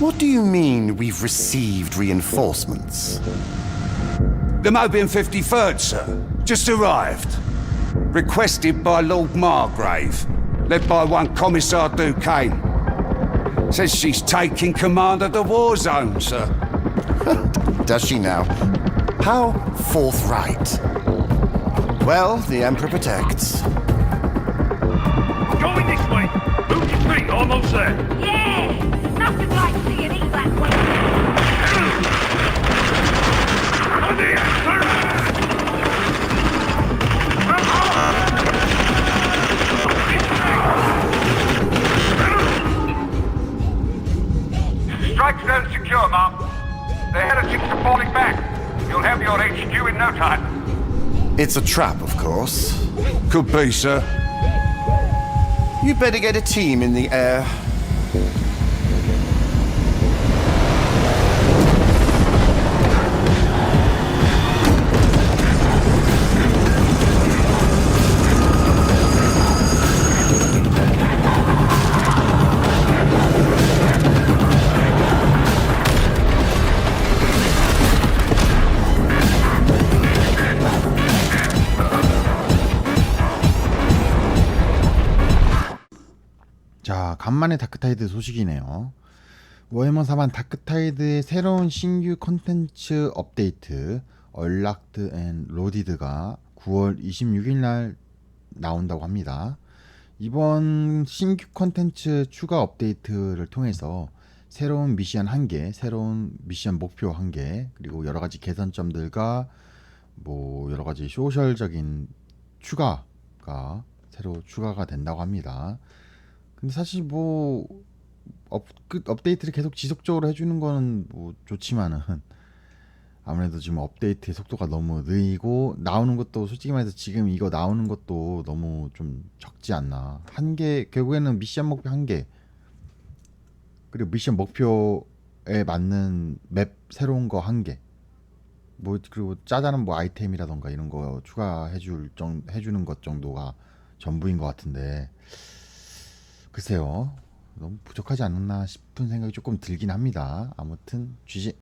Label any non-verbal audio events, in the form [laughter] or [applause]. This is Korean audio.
What do you mean we've received reinforcements? The Mobian 53rd, sir. Just arrived. Requested by Lord Margrave, led by one Commissar Duquesne. Says she's taking command of the war zone, sir. [laughs] Does she now? How forthright. Well, the Emperor protects. Going this almost there. Yeah! Nothing like seeing England when On the answer. Strike zone secure, Mark. The heretics are falling back. You'll have your HQ in no time. It's a trap, of course. Could be, sir. You better get a team in the air. 자, 간만에 다크타이드 소식이네요. 워해머 4반 다크타이드의 새로운 신규 콘텐츠 업데이트 얼락드 앤 로디드가 9월 26일 날 나온다고 합니다. 이번 신규 콘텐츠 추가 업데이트를 통해서 새로운 미션 1개, 새로운 미션 목표 1개, 그리고 여러 가지 개선점들과 뭐 여러 가지 소셜적인 추가가 새로 추가가 된다고 합니다. 근데 사실 뭐 업, 그 업데이트를 계속 지속적으로 해주는 거는 뭐 좋지만은 아무래도 지금 업데이트의 속도가 너무 느리고 나오는 것도 솔직히 말해서 지금 이거 나오는 것도 너무 좀 적지 않나. 한 개 결국에는 미션 목표 한 개. 그리고 미션 목표에 맞는 맵 새로운 거 한 개. 뭐 그리고 짜자는 뭐 아이템이라던가 이런 거 추가해 줄 정 해주는 것 정도가 전부인 것 같은데 글쎄요. 너무 부족하지 않았나 싶은 생각이 조금 들긴 합니다. 아무튼 GG